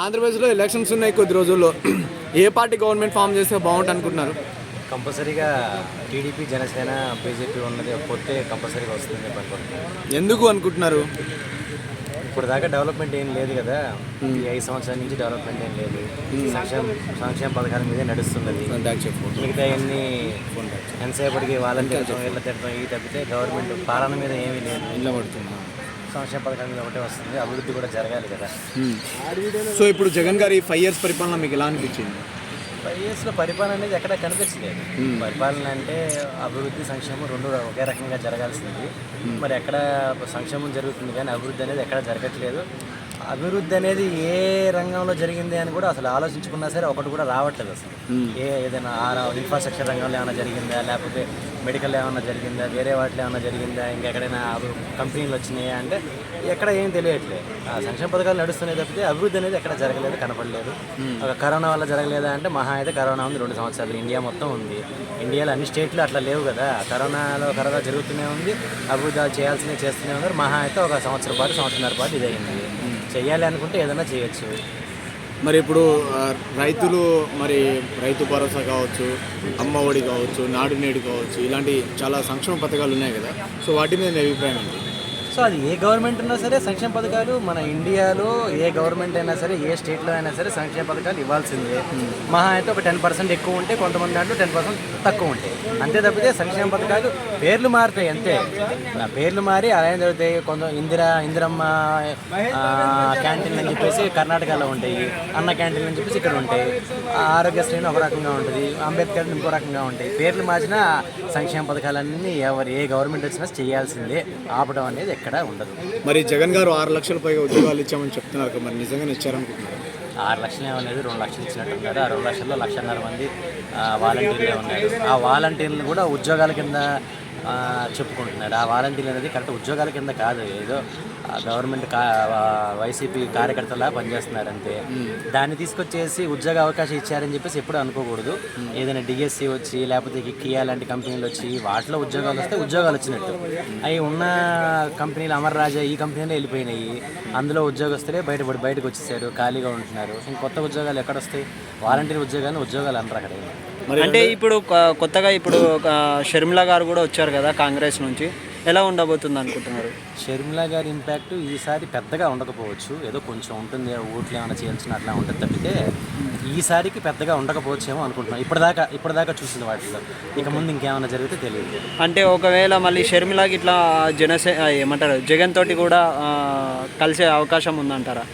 ఆంధ్రప్రదేశ్లో ఎలక్షన్స్ ఉన్నాయి కొద్ది రోజుల్లో. ఏ పార్టీ గవర్నమెంట్ ఫామ్ చేస్తే బాగుంటుంది అనుకుంటున్నారు? కంపల్సరీగా టీడీపీ జనసేన బీజేపీ ఉన్నది. పొత్తే కంపల్సరీగా వస్తుంది అనుకుంటున్నాను. ఎందుకు అనుకుంటున్నారు? ఇప్పుడు దాకా డెవలప్మెంట్ ఏం లేదు కదా. ఈ ఐదు సంవత్సరాల నుంచి డెవలప్మెంట్ ఏం లేదు. సంక్షేమ సంక్షేమ పథకాల మీదే నడుస్తున్నది. మిగతా అన్ని ఎంతసేపటికి వాళ్ళని తిట్టడం వీళ్ళ తిట్టడం ఇవి తప్పితే గవర్నమెంట్ పాలన మీద ఏమీ లేదు. ఇంట్లో పడుతున్నా సంక్షేమ పథకాల ఒకటే వస్తుంది. అభివృద్ధి కూడా జరగాలి కదా. సో ఇప్పుడు జగన్ గారి ఫైవ్ ఇయర్స్ పరిపాలన మీకు ఎలా అనిపించింది? ఫైవ్ ఇయర్స్లో పరిపాలన అనేది ఎక్కడ కనిపించలేదు. పరిపాలన అంటే అభివృద్ధి సంక్షేమం రెండు ఒకే రకంగా జరగాల్సింది. మరి ఎక్కడ సంక్షేమం జరుగుతుంది కానీ అభివృద్ధి అనేది ఎక్కడ జరగట్లేదు. అభివృద్ధి అనేది ఏ రంగంలో జరిగింది అని కూడా అసలు ఆలోచించుకున్నా సరే ఒకటి కూడా రావట్లేదు అసలు. ఏ ఏదైనా ఇన్ఫ్రాస్ట్రక్చర్ రంగంలో ఏమైనా జరిగిందా? లేకపోతే మెడికల్ ఏమైనా జరిగిందా? వేరే వాటిలో ఏమైనా జరిగిందా? ఇంకెక్కడైనా కంపెనీలు వచ్చినాయా అంటే ఎక్కడ ఏం తెలియట్లేదు. ఆ సంక్షేమ పథకాలు నడుస్తున్నాయి తప్పితే అభివృద్ధి అనేది ఎక్కడ జరగలేదు కనపడలేదు. ఒక కరోనా వల్ల జరగలేదా అంటే మహా అయితే కరోనా ఉంది రెండు సంవత్సరాలు. ఇండియా మొత్తం ఉంది. ఇండియాలో అన్ని స్టేట్లు అట్లా లేవు కదా. కరోనాలో కరోనా జరుగుతూనే ఉంది. అభివృద్ధి చేయాల్సినవి చేస్తూనే ఉన్నారు. మహా అయితే ఒక సంవత్సరం పాటు సంవత్సరాల పాటు ఇదైంది చేయాలి అనుకుంటే ఏదైనా చేయొచ్చు. మరి ఇప్పుడు రైతులు మరి రైతు భరోసా కావచ్చు అమ్మ ఒడి కావచ్చు నాడు నేడు కావచ్చు ఇలాంటి చాలా సంక్షేమ పథకాలు ఉన్నాయి కదా. సో వాటి మీద మీ అభిప్రాయం ఏంటి? సో అది ఏ గవర్నమెంట్ ఉన్నా సరే సంక్షేమ పథకాలు మన ఇండియాలో ఏ గవర్నమెంట్ అయినా సరే ఏ స్టేట్లో అయినా సరే సంక్షేమ పథకాలు ఇవ్వాల్సిందే. మహా అయితే ఒక టెన్ పర్సెంట్ ఎక్కువ ఉంటే కొంతమంది దాంట్లో టెన్ పర్సెంట్ తక్కువ ఉంటాయి అంతే తప్పితే సంక్షేమ పథకాలు పేర్లు మారుతాయి అంతే. పేర్లు మారి అలా జరుగుతాయి. కొంత ఇందిరా ఇందిరమ్మ క్యాంటీన్ అని చెప్పేసి కర్ణాటకలో ఉంటాయి. అన్న క్యాంటీన్ అని చెప్పేసి ఇక్కడ ఉంటాయి. ఆ ఒక రకంగా ఉంటుంది. అంబేద్కర్ ఇంకో రకంగా ఉంటాయి. పేర్లు మార్చిన సంక్షేమ పథకాలన్నీ ఎవరు ఏ గవర్నమెంట్ వచ్చినా చేయాల్సిందే. ఆపడం అనేది ఎక్కడా ఉండదు. మరి జగన్ గారు ఆరు లక్షల పైగా ఉద్యోగాలు ఇచ్చామని చెప్తున్నారు మరి నిజంగానే ఇచ్చారనుకుంటున్నారు ఆరు లక్షలు ఏమనేది రెండు లక్షలు ఇచ్చినట్టున్నారు. ఆ రెండు లక్షల్లో లక్షన్నర మంది ఆ, వాలంటీర్లే ఉన్నారు. ఆ వాలంటీర్లు కూడా ఉద్యోగాల కింద చెప్పుకుంటున్నాడు చెప్పుకుంటున్నారు. ఆ వాలంటీర్ అనేది కరెక్ట్ ఉద్యోగాల కింద కాదు. ఏదో గవర్నమెంట్ కా వైసీపీ కార్యకర్తలా పనిచేస్తున్నారంతే. దాన్ని తీసుకొచ్చేసి ఉద్యోగ అవకాశం ఇచ్చారని చెప్పేసి ఎప్పుడు అనుకోకూడదు. ఏదైనా డిఎస్సి వచ్చి లేకపోతే కియా లాంటి కంపెనీలు వచ్చి వాటిలో ఉద్యోగాలు వస్తే ఉద్యోగాలు వచ్చినట్టు. అవి ఉన్న కంపెనీలు అమర్ రాజా ఈ కంపెనీలో వెళ్ళిపోయినాయి. అందులో ఉద్యోగస్తులే బయటపడి బయటకు వచ్చేసారు ఖాళీగా ఉంటున్నారు. ఇంక కొత్త ఉద్యోగాలు ఎక్కడ వస్తాయి? వాలంటీర్ ఉద్యోగాలు ఉద్యోగాలు అంటారు అక్కడ. అంటే ఇప్పుడు కొ- కొత్తగా ఇప్పుడు షర్మిల గారు కూడా వచ్చారు కదా కాంగ్రెస్ నుంచి. ఎలా ఉండబోతుంది అనుకుంటున్నారు? షర్మిల గారి ఇంపాక్ట్ ఈసారి పెద్దగా ఉండకపోవచ్చు. ఏదో కొంచెం ఉంటుంది ఓట్లు ఏమైనా చేయాల్సిన అట్లా ఉంటుంది తప్పితే ఈసారికి పెద్దగా ఉండకపోవచ్చేమో అనుకుంటున్నాను ఇప్పటిదాకా ఇప్పటిదాకా చూసిన వాటిలో ఇక ముందు ఇంకేమైనా జరిగితే తెలియదు. అంటే ఒకవేళ మళ్ళీ షర్మిలకి ఇట్లా జనసే ఏమంటారు జగన్ తోటి కూడా కలిసే అవకాశం ఉందంటారా?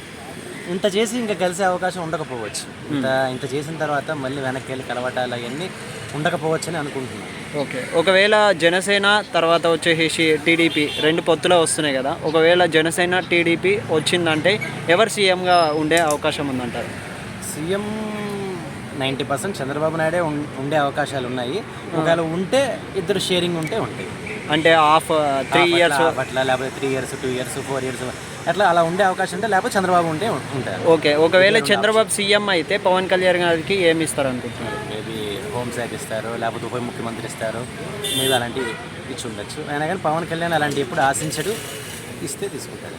ఇంత చేసి ఇంకా కలిసే అవకాశం ఉండకపోవచ్చు. ఇంత ఇంత చేసిన తర్వాత మళ్ళీ వెనక్కి వెళ్ళి కలవటాలు అవన్నీ ఉండకపోవచ్చు అని అనుకుంటున్నాను. ఓకే. ఒకవేళ జనసేన తర్వాత వచ్చేసి టీడీపీ రెండు పొత్తులో వస్తున్నాయి కదా ఒకవేళ జనసేన టీడీపీ వచ్చిందంటే ఎవరు సీఎంగా ఉండే అవకాశం ఉందంటారు? సీఎం నైంటీ పర్సెంట్ చంద్రబాబు నాయుడే ఉండే అవకాశాలు ఉన్నాయి. ఒకవేళ ఉంటే ఇద్దరు షేరింగ్ ఉంటే ఉంటాయి. అంటే హాఫ్ త్రీ ఇయర్స్ అట్లా లేకపోతే three years two years four years అట్లా అలా ఉండే అవకాశం ఉంటే లేకపోతే చంద్రబాబు ఉంటే ఉంటారు. ఓకే ఒకవేళ చంద్రబాబు సీఎం అయితే పవన్ కళ్యాణ్ గారికి ఏమి ఇస్తారు అనుకుంటున్నారు? మేబీ హోంశాఖ ఇస్తారు లేకపోతే ఉప ముఖ్యమంత్రి ఇస్తారు. మేబీ అలాంటివి ఇచ్చి ఉండొచ్చు. అయినా కానీ పవన్ కళ్యాణ్ అలాంటి ఎప్పుడు ఆశించడు ఇస్తే తీసుకుంటాడు.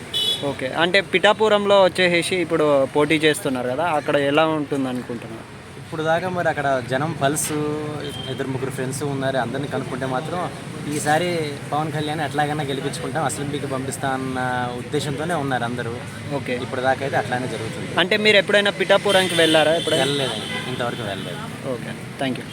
ఓకే అంటే పిఠాపురంలో వచ్చేసి ఇప్పుడు పోటీ చేస్తున్నారు కదా అక్కడ ఎలా ఉంటుంది అనుకుంటున్నారు ఇప్పుడు దాకా మరి అక్కడ జనం పల్స్ ఇద్దరు ముగ్గురు ఫ్రెండ్స్ ఉన్నారు అందరినీ కనుక్కుంటే మాత్రం ఈసారి పవన్ కళ్యాణ్ ఎట్లాగైనా గెలిపించుకుంటాం అసెంబ్లీకి పంపిస్తా అన్న ఉద్దేశంతోనే ఉన్నారు అందరూ. ఓకే. ఇప్పుడు దాకా అయితే అట్లానే జరుగుతుంది. అంటే మీరు ఎప్పుడైనా పిఠాపురంకి వెళ్ళారా ఎప్పుడైనా? వెళ్ళలేదండి ఇంతవరకు వెళ్ళలేదు. Okay thank you